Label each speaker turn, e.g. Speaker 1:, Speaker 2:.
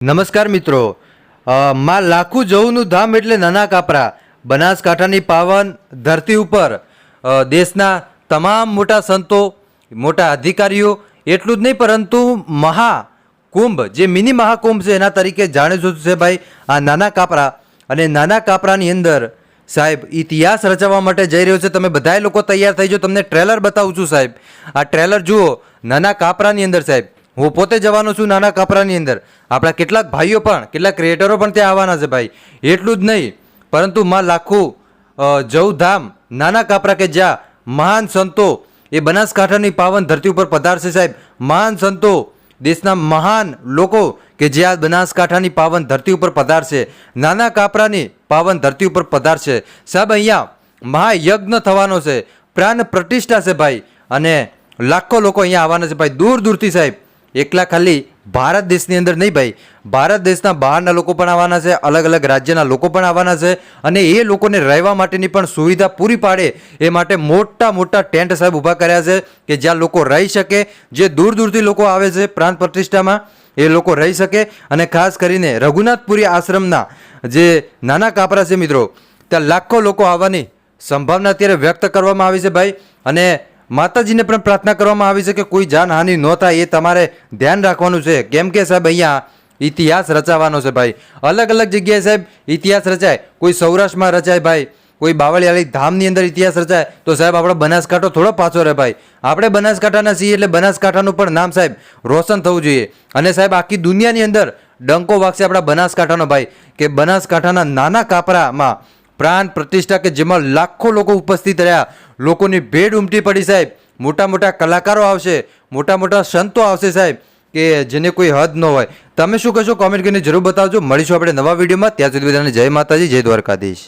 Speaker 1: નમસ્કાર મિત્રો. માં લાખું જવનું ધામ એટલે નાના કાપરા. બનાસકાંઠાની પાવન ધરતી ઉપર. દેશના તમામ મોટા સંતો, મોટા અધિકારીઓ, એટલું જ નહીં પરંતુ મહાકુંભ જે મિની મહાકુંભ છે એના તરીકે જાણીશું છે ભાઈ, આ નાના કાપરા. અને નાના કાપરાની અંદર સાહેબ, ઇતિહાસ રચવા માટે જઈ રહ્યો છે. તમે બધાય લોકો તૈયાર થઈ જાઓ. તમને ટ્રેલર બતાવું છું સાહેબ. આ ટ્રેલર જુઓ. નાના કાપરાની અંદર સાહેબ. હું પોતે જવાનો છું નાના કાપરાની અંદર. આપણા કેટલાક ભાઈઓ પણ, કેટલાક ક્રિએટરો પણ ત્યાં આવવાના છે ભાઈ. એટલું જ નહીં, પરંતુ માં લાખું જવધામ, નાના કાપરા કે જ્યાં મહાન સંતો એ બનાસકાંઠાની પાવન ધરતી ઉપર પધારશે સાહેબ. મહાન સંતો, દેશના મહાન લોકો કે જે આ બનાસકાંઠાની પાવન ધરતી ઉપર પધારશે. નાના કાપરાની પાવન ધરતી ઉપર પધારશે. સાહેબ, અહીંયા મહાયજ્ઞ થવાનો છે, પ્રાણ પ્રતિષ્ઠા છે ભાઈ. અને લાખો લોકો અહીંયા આવવાના છે ભાઈ. દૂર દૂરથી સાહેબ. એકલા ખાલી ભારત દેશની અંદર નહીં ભાઈ. ભારત દેશના બહારના લોકો પણ આવવાના છે અલગ અલગ રાજ્યના લોકો પણ આવવાના છે અને એ લોકોને રહેવા માટેની પણ સુવિધા પૂરી પાડે એ માટે મોટા મોટા ટેન્ટ સાહેબ ઊભા કર્યા છે કે જ્યાં લોકો રહી શકે. જે દૂર દૂરથી લોકો આવે છે પ્રાંત પ્રતિષ્ઠામાં, એ લોકો રહી શકે અને ખાસ કરીને રઘુનાથપુરી આશ્રમના જે નાના કાપરા છે મિત્રો, ત્યાં લાખો લોકો આવવાની સંભાવના અત્યારે વ્યક્ત કરવામાં આવી છે ભાઈ. અને માતાજીને પણ પ્રાર્થના કરવામાં આવી છે કે કોઈ જાનહાનિ ન થાય, એ તમારે ધ્યાન રાખવાનું છે. કેમ કે સાહેબ, અહીંયા ઇતિહાસ રચાવાનો છે ભાઈ. અલગ અલગ જગ્યાએ સાહેબ, ઇતિહાસ રચાય. કોઈ સૌરાષ્ટ્રમાં રચાય ભાઈ. કોઈ બાવળિયાળી ધામની અંદર ઇતિહાસ રચાય. તો સાહેબ, આપણો બનાસકાંઠો થોડો પાછો રહે ભાઈ. આપણે બનાસકાંઠાના છીએ એટલે બનાસકાંઠાનું પણ નામ સાહેબ રોશન થવું જોઈએ. અને સાહેબ, આખી દુનિયાની અંદર ડંકો વાગશે આપણા બનાસકાંઠાનો ભાઈ. કે બનાસકાંઠાના નાના કાપરામાં પ્રાણ પ્રતિષ્ઠા કે જેમાં લાખો લોકો ઉપસ્થિત રહ્યા. લોકોની ભેડ ઉમટી પડી સાહેબ. મોટા મોટા કલાકારો આવશે, મોટા મોટા સંતો આવશે સાહેબ, કે જેને કોઈ હદ ન હોય. તમે શું કહેશો? કોમેન્ટ કરીને જરૂર બતાવજો. મળીશું આપણે નવા વિડીયોમાં. ત્યાં સુધી બધાને જય માતાજી, જય દ્વારકાધીશ.